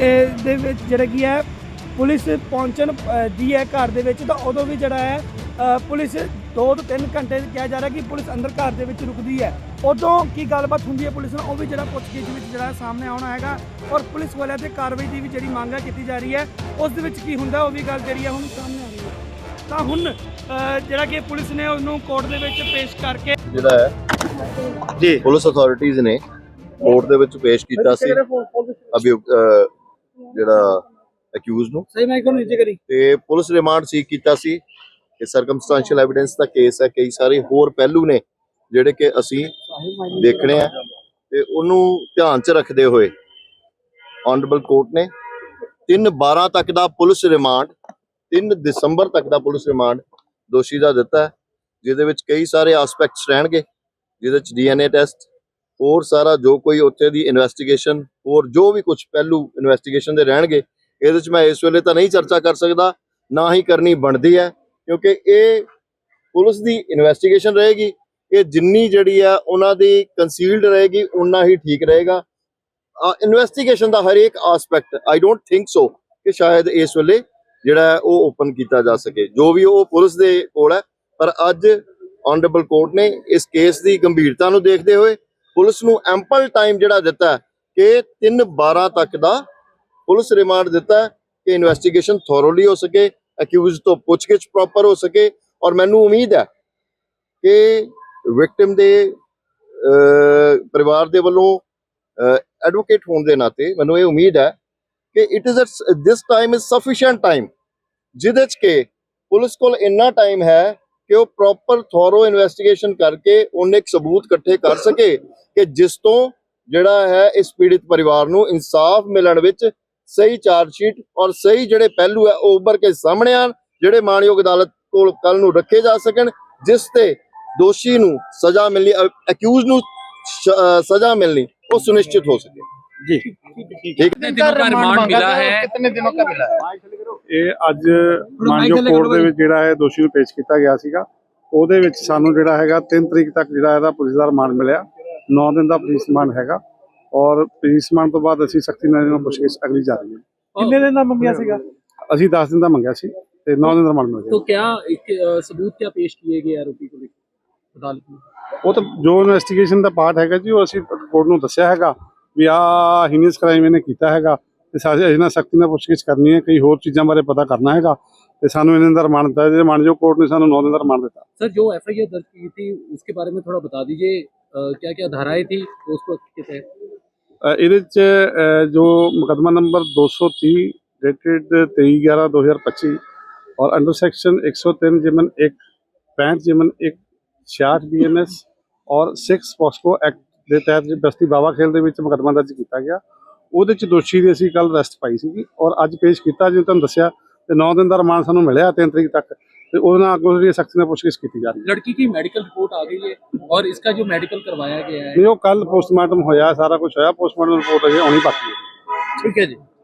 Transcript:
ਇਹ ਦੇ ਵਿੱਚ ਜਿਹੜਾ ਕੀ ਹੈ ਪੁਲਿਸ ਪਹੁੰਚਣ ਦੀ ਹੈ ਘਰ ਦੇ ਵਿੱਚ ਤਾਂ ਉਦੋਂ ਵੀ ਜਿਹੜਾ ਹੈ ਪੁਲਿਸ 2 ਤੋਂ 3 ਘੰਟੇ ਕਿਹਾ ਜਾ ਰਿਹਾ ਕਿ ਪੁਲਿਸ ਅੰਦਰ ਘਰ ਦੇ ਵਿੱਚ ਰੁਕਦੀ ਹੈ। ਉਦੋਂ ਕੀ ਗੱਲਬਾਤ ਹੁੰਦੀ ਹੈ ਪੁਲਿਸ ਨਾਲ? ਉਹ ਵੀ ਜਿਹੜਾ ਪੁੱਛਗਿੱਛ ਵਿੱਚ ਜਿਹੜਾ ਸਾਹਮਣੇ ਆਉਣਾ ਹੈਗਾ ਔਰ ਪੁਲਿਸ ਵਾਲਿਆਂ ਤੇ ਕਾਰਵਾਈ ਦੀ ਵੀ ਜਿਹੜੀ ਮੰਗ ਹੈ ਕੀਤੀ ਜਾ ਰਹੀ ਹੈ ਉਸ ਦੇ ਵਿੱਚ ਕੀ ਹੁੰਦਾ? ਉਹ ਵੀ ਗੱਲ ਜਿਹੜੀ ਹੈ ਹੁਣ ਸਾਹਮਣੇ ਆ ਰਹੀ ਹੈ। ਤਾਂ ਹੁਣ ਜਿਹੜਾ ਕਿ ਪੁਲਿਸ ਨੇ ਉਹਨੂੰ ਕੋਰਟ ਦੇ ਵਿੱਚ ਪੇਸ਼ ਕਰਕੇ ਜਿਹੜਾ ਹੈ ਜੀ। ਪੁਲਿਸ ਅਥਾਰਟੀਆਂ ਨੇ ਕੋਰਟ ਦੇ ਵਿੱਚ ਪੇਸ਼ ਕੀਤਾ ਸੀ। ਅਭਿਯੁਕ ਅਹ, ਜਿਹੜਾ ਅਕਿਊਜ਼ ਨੂੰ। ਸਹੀ ਮੈਂ ਕੋਲ ਨੀਚੇ ਕਰੀ। ਤੇ ਪੁਲਿਸ ਰਿਮਾਂਡ ਸੀਕ ਕੀਤਾ ਸੀ ਕਿ ਸਰਕਮਸਟੈਂਸ਼ੀਅਲ ਐਵੀਡੈਂਸ ਦਾ ਕੇਸ ਹੈ। ਕਈ ਸਾਰੇ ਹੋਰ ਪਹਿਲੂ ਨੇ ਜਿਹੜੇ ਕਿ ਅਸੀਂ ਦੇਖਣੇ ਆ। ਤੇ ਉਹਨੂੰ ਧਿਆਨ 'ਚ ਰੱਖਦੇ ਹੋਏ ਆਨਰੇਬਲ ਕੋਰਟ ਨੇ 3 12 ਤੱਕ ਦਾ ਪੁਲਿਸ ਰਿਮਾਂਡ 3 ਦਸੰਬਰ ਤੱਕ ਦਾ ਪੁਲਿਸ ਰਿਮਾਂਡ ਦੋਸ਼ੀ ਦਾ ਦਿੱਤਾ ਜਿਹਦੇ ਵਿੱਚ ਕਈ ਸਾਰੇ ਐਸਪੈਕਟਸ ਰਹਿਣਗੇ ਜਿਹਦੇ ਵਿੱਚ ਡੀਐਨਏ ਟੈਸਟ ਹੋਰ ਸਾਰਾ ਜੋ ਕੋਈ ਉੱਥੇ ਦੀ ਇਨਵੈਸਟੀਗੇਸ਼ਨ ਹੋਰ ਜੋ ਵੀ ਕੁਝ ਪਹਿਲੂ ਇਨਵੈਸਟੀਗੇਸ਼ਨ ਦੇ ਰਹਿਣਗੇ, ਇਹਦੇ ਵਿੱਚ ਮੈਂ ਇਸ ਵੇਲੇ ਤਾਂ ਨਹੀਂ ਚਰਚਾ ਕਰ ਸਕਦਾ, ਨਾ ਹੀ ਕਰਨੀ ਬਣਦੀ ਹੈ, ਕਿਉਂਕਿ ਇਹ ਪੁਲਿਸ ਦੀ ਇਨਵੈਸਟੀਗੇਸ਼ਨ ਰਹੇਗੀ, ਇਹ ਜਿੰਨੀ ਜਿਹੜੀ ਆ ਉਹਨਾਂ ਦੀ ਕੰਸੀਲਡ ਰਹੇਗੀ ਉਨਾ ਹੀ ਠੀਕ ਰਹੇਗਾ। ਇਨਵੈਸਟੀਗੇਸ਼ਨ ਦਾ ਹਰੇਕ aspect I don't think so ਕਿ ਸ਼ਾਇਦ ਇਸ ਵੇਲੇ ਜਿਹੜਾ ਹੈ ਉਹ ਓਪਨ ਕੀਤਾ ਜਾ ਸਕੇ, ਜੋ ਵੀ ਉਹ ਪੁਲਿਸ ਦੇ ਕੋਲ ਹੈ, ਪਰ ਅੱਜ ਆਨਰੇਬਲ ਕੋਰਟ ਨੇ ਇਸ ਕੇਸ ਦੀ ਗੰਭੀਰਤਾ ਨੂੰ ਦੇਖਦੇ ਹੋਏ ਪੁਲਿਸ ਨੂੰ ਐਂਪਲ ਟਾਈਮ ਜਿਹੜਾ ਦਿੱਤਾ ਕਿ 3 12 ਤੱਕ ਦਾ ਪੁਲਿਸ ਰਿਮਾਂਡ ਦਿੱਤਾ ਕਿ ਇਨਵੈਸਟੀਗੇਸ਼ਨ ਥੋਰੋਲੀ ਹੋ ਸਕੇ ਅਕਿਊਜ਼ ਤੋਂ ਪੁੱਛਗਿੱਛ ਪ੍ਰੋਪਰ ਹੋ ਸਕੇ ਔਰ ਮੈਨੂੰ ਉਮੀਦ ਹੈ ਕਿ ਵਿਕਟਿਮ ਦੇ ਪਰਿਵਾਰ ਦੇ ਵੱਲੋਂ ਐਡਵੋਕੇਟ ਹੋਣ ਦੇ ਨਾਤੇ ਮੈਨੂੰ ਇਹ ਉਮੀਦ ਹੈ ਕਿ it is this time is sufficient time ਜਿਹਦੇ ਚ ਕਿ ਪੁਲਿਸ ਕੋਲ ਇੰਨਾ ਟਾਈਮ ਹੈ ਕਿ ਉਹ ਪ੍ਰੋਪਰ ਥੋਰੋ ਇਨਵੈਸਟੀਗੇਸ਼ਨ ਕਰਕੇ ਉਹਨੇ ਸਬੂਤ ਇਕੱਠੇ ਕਰ ਸਕੇ ਕਿ ਜਿਸ ਤੋਂ ਜਿਹੜਾ ਹੈ ਇਸ ਪੀੜਿਤ ਪਰਿਵਾਰ ਨੂੰ ਇਨਸਾਫ ਮਿਲਣ ਵਿੱਚ ਸਹੀ ਚਾਰਜ ਸ਼ੀਟ ਔਰ ਸਹੀ ਜਿਹੜੇ ਪਹਿਲੂ ਹੈ ਉਹ ਉੱਭਰ ਕੇ ਸਾਹਮਣੇ ਆਣ ਜਿਹੜੇ ਮਾਨਯੋਗ ਅਦਾਲਤ ਕੋਲ ਕੱਲ ਨੂੰ ਰੱਖੇ ਜਾ ਸਕਣ ਜਿਸ ਤੇ ਦੋਸ਼ੀ ਨੂੰ ਸਜ਼ਾ ਮਿਲਣੀ ਅਕਿਊਜ਼ ਨੂੰ ਸਜ਼ਾ ਮਿਲਣੀ ਉਹ ਸੁਨਿਸ਼ਚਿਤ ਹੋ ਸਕੇ। ਜੀ। ਕਿੰਨੇ ਦਿਨੋਂ ਦਾ ਰਿਮਾਂਡ ਮਿਲਾ ਹੈ? ਕਿੰਨੇ ਦਿਨੋਂ ਦਾ ਮਿਲਾ ਹੈ? ਇਹ ਅੱਜ ਮਾਨਜੋ ਕੋਰਟ ਦੇ ਵਿੱਚ ਜਿਹੜਾ ਹੈ ਦੋਸ਼ੀ ਨੂੰ ਪੇਸ਼ ਕੀਤਾ ਗਿਆ ਸੀਗਾ ਉਹਦੇ ਵਿੱਚ ਸਾਨੂੰ ਜਿਹੜਾ ਹੈਗਾ 3 ਤਰੀਕ ਤੱਕ ਜਿਹੜਾ ਇਹਦਾ ਪੁਲਿਸ ਦਾ ਰਿਮਾਂਡ ਮਿਲਿਆ। 9 ਦਿਨ ਦਾ ਪੁਲਿਸ ਰਿਮਾਂਡ ਹੈਗਾ। ਔਰ ਪੁਲਿਸ ਰਿਮਾਂਡ ਤੋਂ ਬਾਅਦ ਅਸੀਂ ਸਖਤੀ ਨਾਲ ਇਹਨਾਂ ਪੁੱਛਗਿੱਛ ਅਗਲੀ ਜਾ ਰਹੀ ਹੈ। ਕਿੰਨੇ ਦਿਨ ਦਾ ਮੰਗਿਆ ਸੀਗਾ? ਅਸੀਂ 10 ਦਿਨ ਦਾ ਮੰਗਿਆ ਸੀ ਤੇ 9 ਦਿਨ ਦਾ ਰਿਮਾਂਡ ਮਿਲ ਗਿਆ ਤਾਂ ਇੱਕ ਸਬੂਤ ਕਿਆ ਪੇਸ਼ ਕੀਏ ਗਏ ਆਰੋਪੀ ਕੋਲ? ਅਦਾਲਤ ਨੂੰ? ਉਹ ਤਾਂ ਜੋ ਇਨਵੈਸਟੀਗੇਸ਼ਨ ਦਾ ਪਾਰਟ ਹੈਗਾ ਜੀ ਉਹ ਅਸੀਂ ਕੋਰਟ ਨੂੰ ਦੱਸਿਆ ਹੈਗਾ ਵੀ ਆ ਹੀਨਸ ਕ੍ਰਾਈਮ ਇਹਨੇ ਕੀਤਾ ਹੈਗਾ। ਤੇ ਸਾਰੇ ਅਜਿਹਾ ਸਖਤੀ ਨਾਲ ਪੁੱਛਗਿੱਛ ਕਰਨੀ ਹੈ ਕਈ ਹੋਰ ਚੀਜ਼ਾਂ ਬਾਰੇ ਪਤਾ ਕਰਨਾ ਹੈਗਾ ਤੇ ਸਾਨੂੰ ਇਹਨਾਂ ਦਾ ਰਿਮਾਂਡ ਦਿੱਤਾ ਜੇ ਮਾਨਯੋਗ ਕੋਰਟ ਨੇ ਸਾਨੂੰ 9 ਦਿਨ ਦਾ ਰਿਮਾਂਡ ਦਿੱਤਾ सर जो एफ दर्ज की थी उसके बारे में थोड़ा बता दीजिए क्या क्या धाराएं थी उसको के तहत ਅ, ਇਹਦੇ ਚ ਅ, ਜੋ ਮੁਕੱਦਮਾ ਨੰਬਰ 230 ਡੇਟਡ 23/11/2025 ਔਰ ਅੰਡਰ ਸੈਕਸ਼ਨ 103 ਜਿਮਨ 1 65 ਜਿਮਨ 1 66 ਬੀਐਨਐਸ ਔਰ 6 ਪੋਸਕੋ ਐਕਟ ਦੇ ਤਹਿਤ ਜੀ ਬਸਤੀ ਬਾਵਾ ਖੇਲ ਦੇ ਵਿੱਚ ਮੁਕੱਦਮਾ ਦਰਜ ਕੀਤਾ ਗਿਆ ਉਹਦੇ ਚ ਦੋਸ਼ੀ ਦੀ ਅਸੀਂ ਕੱਲ ਅਰੈਸਟ ਪਾਈ ਸੀਗੀ ਔਰ ਅੱਜ ਪੇਸ਼ ਕੀਤਾ ਜਿਵੇਂ ਤੁਹਾਨੂੰ ਦੱਸਿਆ ਤੇ 9 ਦਿਨ ਦਾ ਰਿਮਾਂਡ ਸਾਨੂੰ ਮਿਲਿਆ 3 ਤਰੀਕ ਤੱਕ। ਤੇ ਉਹਦੇ ਨਾਲ ਅੱਗੋਂ ਜਿਹੜੀ ਸਖਤ ਨਾਲ ਪੁੱਛਗਿੱਛ ਕੀਤੀ ਜਾ ਰਹੀ ਹੈ। ਲੜਕੀ ਦੀ ਮੈਡੀਕਲ ਰਿਪੋर्ट ਆ ਗਈ ਹੈ ਔਰ ਇਸਕਾ ਜੋ ਮੈਡੀਕਲ ਕਰਵਾਇਆ ਗਿਆ ਹੈ। ਨਹੀਂ ਉਹ ਕੱਲ ਪੋਸਟਮਾਰਟਮ ਹੋਇਆ ਸਾਰਾ ਕੁਝ ਹੋਇਆ ਪੋਸਟਮਾਰਟਮ ਰਿਪੋਰਟ ਅਜੇ ਆਉਣੀ ਬਾਕੀ ਹੈ। ਠੀਕ ਹੈ ਜੀ।